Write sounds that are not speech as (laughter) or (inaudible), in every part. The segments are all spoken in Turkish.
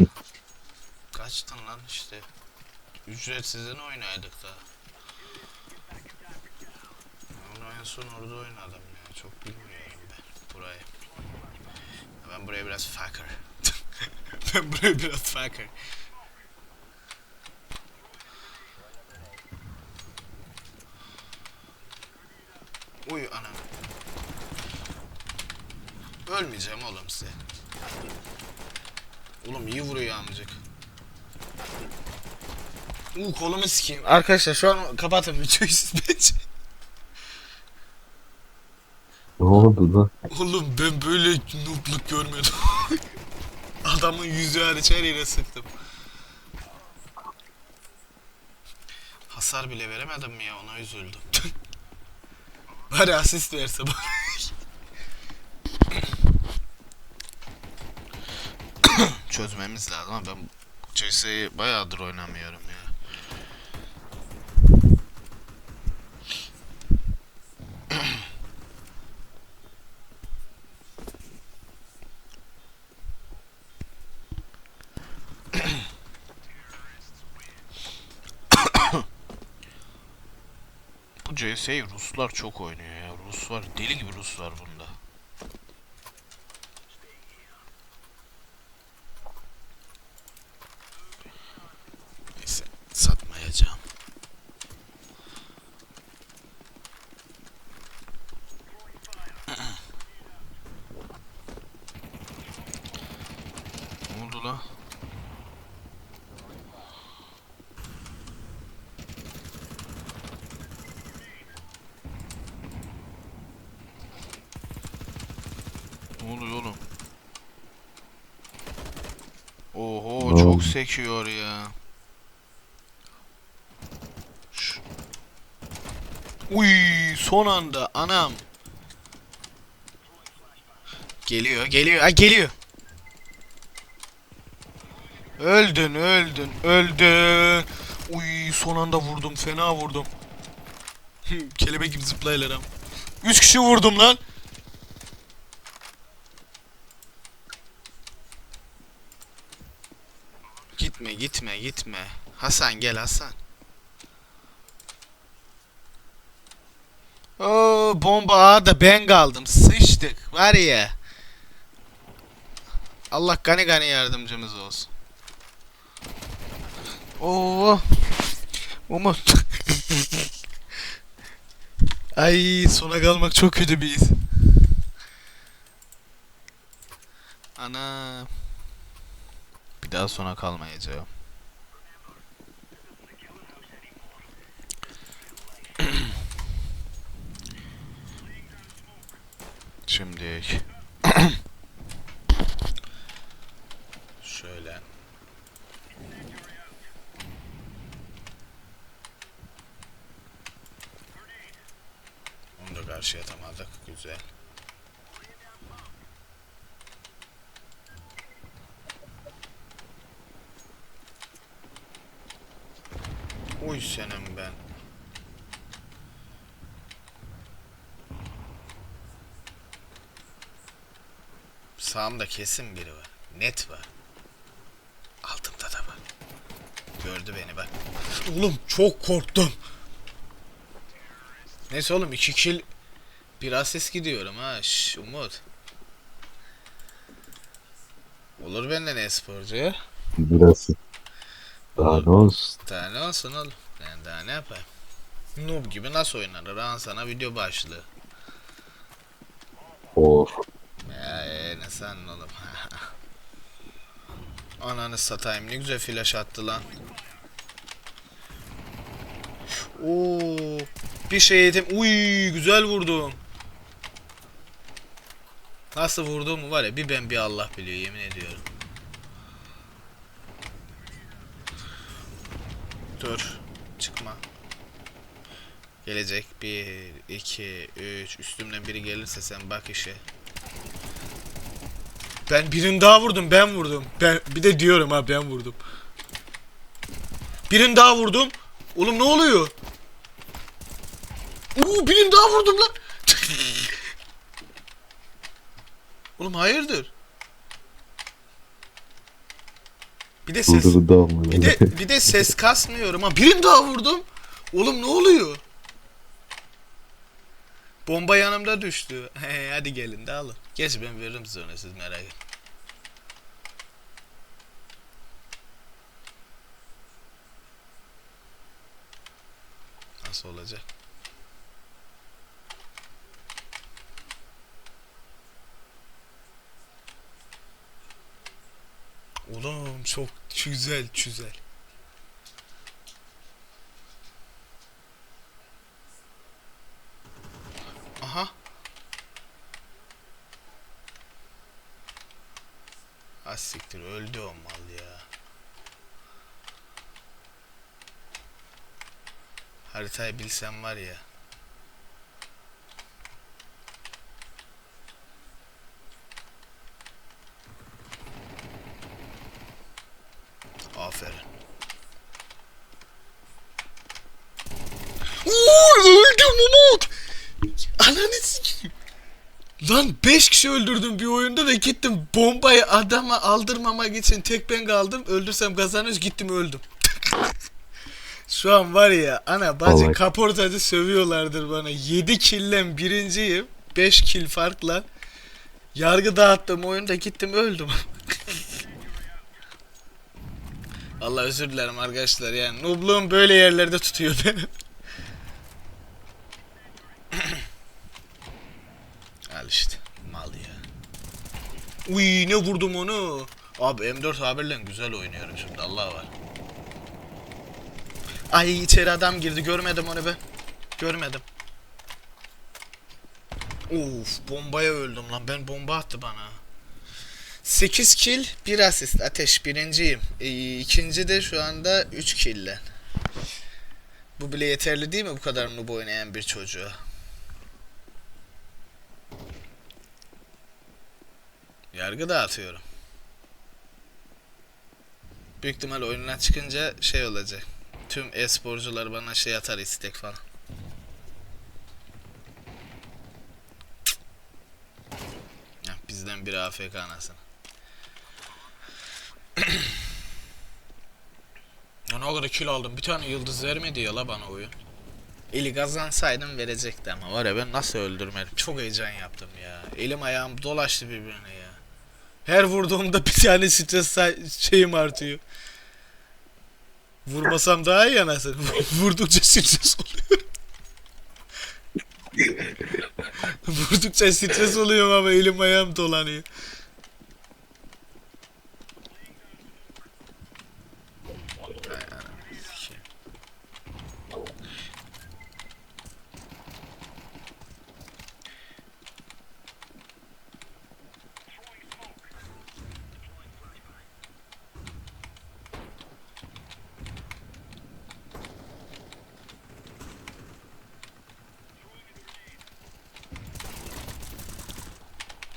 (laughs) Kaçtın lan işte. Ücretsizden oynaydık da. Onu en son orada oynadım ya. Çok bilmiyorum ben burayı. Ben buraya biraz fucker. (laughs) ben buraya biraz fucker. Uy anam. Ölmeyeceğim oğlum size. Oğlum iyi vuruyor amcık. Uuu kolumu sikeyim. Arkadaşlar şu an kapatın videoyu siz bence. Ne oldu lan? Oğlum ben böyle noobluk görmedim. (laughs) Adamın yüzü hariç her yere sıktım. Hasar bile veremedim mi ya ona üzüldüm. (laughs) Bari asist verse bana. Çözmemiz lazım ama ben CS'yi bayağıdır oynamıyorum ya. (coughs) Bu CS'yi Ruslar çok oynuyor ya. Rus var. Deli gibi Rus var bunda. Neyse satmayacağım. ne oldu la? Ne oluyor oğlum? Oho çok oldu? sekiyor ya. Uy son anda anam. Geliyor geliyor ha geliyor. Öldün öldün öldün. Uy son anda vurdum fena vurdum. (laughs) Kelebek gibi zıplayırlar ama. Üç kişi vurdum lan. Gitme gitme gitme. Hasan gel Hasan. Oo bomba da ben kaldım. Sıçtık var ya. Allah gani gani yardımcımız olsun. Oo. Umut. (laughs) Ay sona kalmak çok kötü bir his. Ana. Bir daha sona kalmayacağım. (clears throat) Şimdi (clears throat) şöyle Onu da karşıya atamadık. Güzel. Uy senin ben. Sağımda kesin biri var. Net var. Altımda da var. Gördü beni bak. Oğlum çok korktum. Neyse oğlum iki kill biraz ses gidiyorum ha. Şş, Umut. Olur benden e-sporcu. Biraz. Daha ne olsun? Daha ne olsun oğlum? Ben daha ne yapayım? Noob gibi nasıl oynanır? An sana video başlığı. Of. Ya ee, ne sen oğlum? (laughs) Ananı satayım ne güzel flash attı lan. Oo, bir şey yedim. Uy güzel vurdum. Nasıl vurduğumu var ya bir ben bir Allah biliyor yemin ediyorum. Dur. Çıkma. Gelecek. 1, 2, 3. Üstümden biri gelirse sen bak işe. Ben birini daha vurdum. Ben vurdum. Ben bir de diyorum ha ben vurdum. Birini daha vurdum. Oğlum ne oluyor? Oo birini daha vurdum lan. (laughs) Oğlum hayırdır? Bir de ses ama. bir de bir de ses kasmıyorum ha. Birini daha vurdum. Oğlum ne oluyor? Bomba yanımda düştü. (laughs) He, hadi gelin de alın. Geç ben veririm size onu siz merak etmeyin. Nasıl olacak? Oğlum çok güzel güzel. Aha. Az siktir öldü o mal ya. Haritayı bilsem var ya. Aferin. Oo, öldüm Umut. Ananı sikeyim. Lan 5 kişi öldürdüm bir oyunda da gittim bombayı adama aldırmamak için tek ben kaldım. Öldürsem kazanırız gittim öldüm. (laughs) Şu an var ya ana bacı Vallahi. kaportacı sövüyorlardır bana. 7 killen birinciyim. 5 kill farkla. Yargı dağıttım oyunda gittim öldüm. (laughs) Allah özür dilerim arkadaşlar yani nubluğum böyle yerlerde tutuyor beni. İşte mal ya. Uy ne vurdum onu. Abi M4 haberle güzel oynuyorum şimdi Allah var. Ay içeri adam girdi görmedim onu ben. Görmedim. Of bombaya öldüm lan ben bomba attı bana. 8 kill 1 asist ateş birinciyim. Ee, ikinci de şu anda 3 kille. Bu bile yeterli değil mi bu kadar noob oynayan bir çocuğa? Yargı dağıtıyorum. Büyük ihtimal oyundan çıkınca şey olacak. Tüm e-sporcular bana şey atar istek falan. Ya bizden biri AFK anasını. Ne kadar kill aldım. Bir tane yıldız vermedi ya la bana oyun. Eli kazansaydım verecekti ama var ya ben nasıl öldürmedim. Çok heyecan yaptım ya. Elim ayağım dolaştı birbirine ya. Her vurduğumda bir tane stres şeyim artıyor. Vurmasam daha iyi anasını. (laughs) Vurdukça stres oluyor. (laughs) Vurdukça stres oluyorum ama elim ayağım dolanıyor. Hay anam, sikeyim.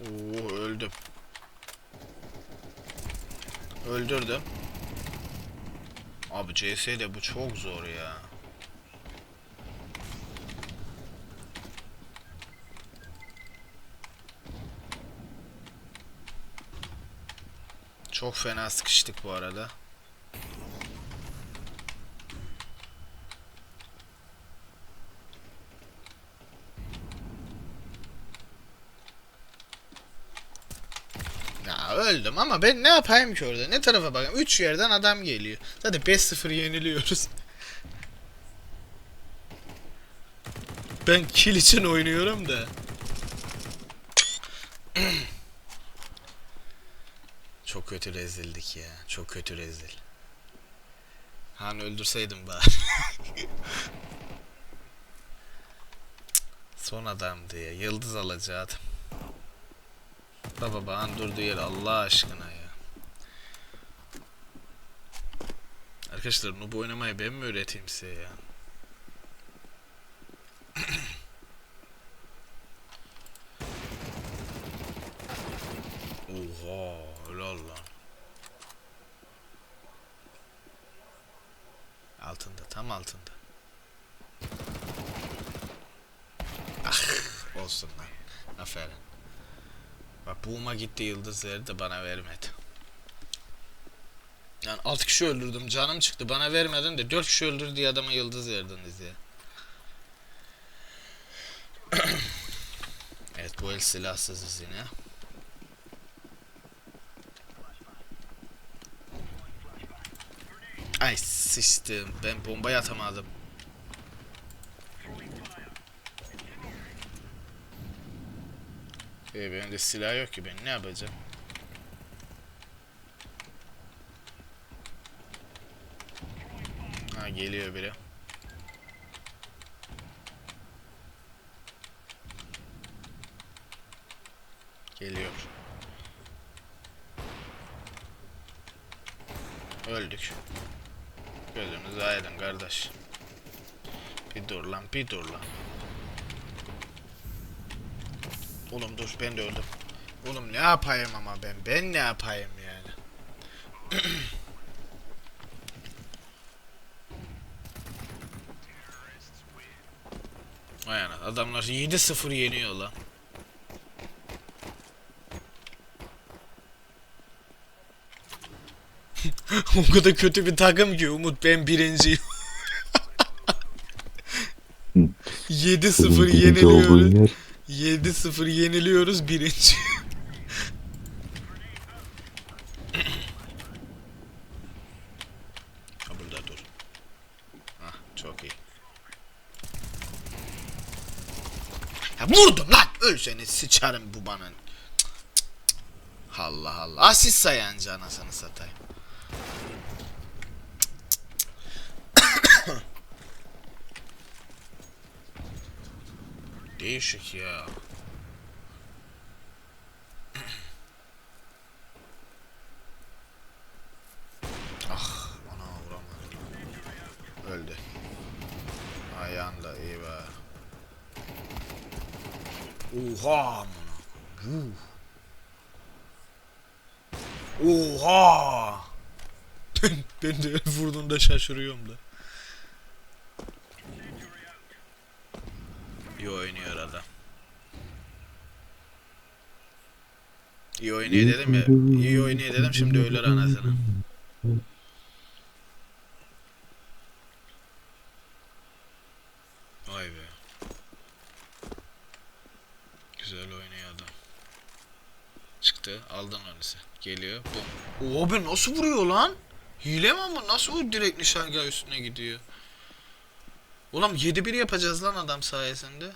Oo öldüm. Öldürdüm. Abi CS'de bu çok zor ya. Çok fena sıkıştık bu arada. Ya öldüm ama ben ne yapayım ki orada? Ne tarafa bakayım? 3 yerden adam geliyor. Zaten 5-0 yeniliyoruz. Ben kill için oynuyorum da. Çok kötü rezildik ya. Çok kötü rezil. Han öldürseydim bari. (laughs) Son adamdı ya. Yıldız alacaktım. Baba bana durduğu yer Allah aşkına ya. Arkadaşlar noob oynamayı ben mi öğreteyim size ya? Oha helal lan. Altında tam altında. Ah olsun lan. Aferin. Bak buğuma gitti yıldızları da bana vermedi. Yani 6 kişi öldürdüm canım çıktı bana vermedin de 4 kişi öldür diye adama yıldız verdiniz ya. (clears throat) evet bu el silahsızız yine. Ay sıçtım ben bombayı atamadım. E benim de silah yok ki ben ne yapacağım? Ha geliyor biri. Geliyor. Öldük. Gözümüz aydın kardeş. Bir dur lan bir dur lan. Oğlum dur ben de öldüm. Oğlum ne yapayım ama ben ben ne yapayım yani. (clears throat) Vay ana adamlar 7-0 yeniyor lan. (laughs) o kadar kötü bir takım ki Umut ben birinciyim. (laughs) 7-0 Senin birinci olduğun yeniliyoruz. Yer 7-0 yeniliyoruz birinci. burada dur. Hah çok iyi. Ya vurdum lan! Ölseni sıçarım bu bana. Cık, cık, cık. Allah Allah. Asist sayancı anasını satayım. Değişik ya. (clears throat) ah, ana vuramadım. Öldü. Ayağında iyi be. Oha amına. Oha. ben de vurduğunda şaşırıyorum da. İyi oynuyor adam. İyi oynuyor dedim ya. İyi oynuyor dedim şimdi ölür anasını. Vay be. Güzel oynuyor adam. Çıktı. Aldın sen. Geliyor. Bum. Abi nasıl vuruyor lan? Hile mi ama nasıl o direkt nişangah üstüne gidiyor? Ulan 7-1 yapacağız lan adam sayesinde.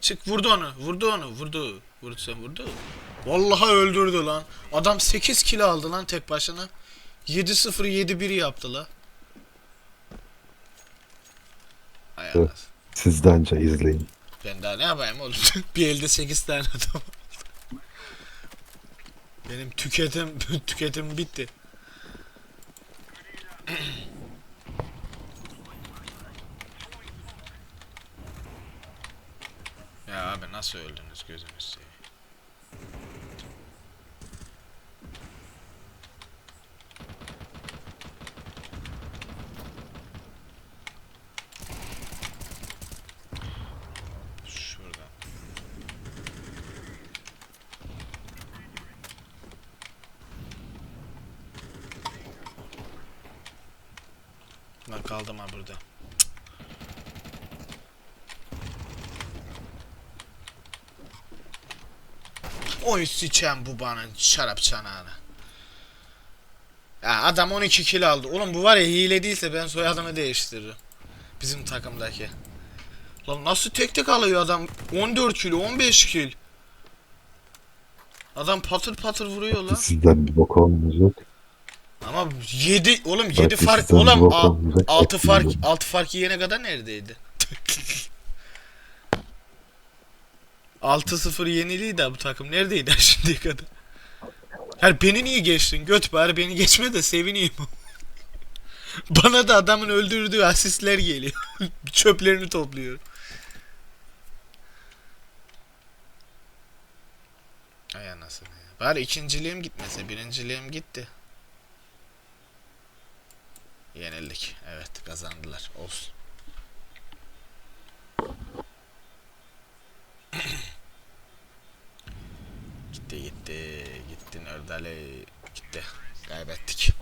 Çık vurdu onu. Vurdu onu. Vurdu. Vurdu sen vurdu. Vallahi öldürdü lan. Adam 8 kilo aldı lan tek başına. 7-0 7-1 yaptı la. Ay Evet. anasını. Sizdence izleyin. Ben daha ne yapayım oğlum? (laughs) bir elde 8 tane adam aldı. Benim tüketim (laughs) tüketim bitti. ya abi nasıl öldünüz gözünüz seveyim. Kaldım ha burada. Oy sıçan bu bana şarap çanağına. Ya adam 12 kilo aldı. Oğlum bu var ya hile değilse ben soyadımı değiştiririm. Bizim takımdaki. Lan nasıl tek tek alıyor adam? 14 kilo, 15 kilo. Adam patır patır vuruyor lan. Sizden bir bok olmayacak. Ama 7 oğlum Bak 7 fark oğlum bok olmayacak. 6 fark Hepsini 6 fark yiyene kadar neredeydi? (laughs) 6-0 yeniliydi ha bu takım. Neredeydi şimdiye kadar? Her beni niye geçtin? Göt bari beni geçme de sevineyim. (laughs) Bana da adamın öldürdüğü asistler geliyor. (laughs) Çöplerini topluyor. Ay anasını ya. Bari ikinciliğim gitmese birinciliğim gitti. Yenildik. Evet kazandılar. Olsun. (clears throat) gitti gitti. Gitti Nerdale. Gitti. Kaybettik.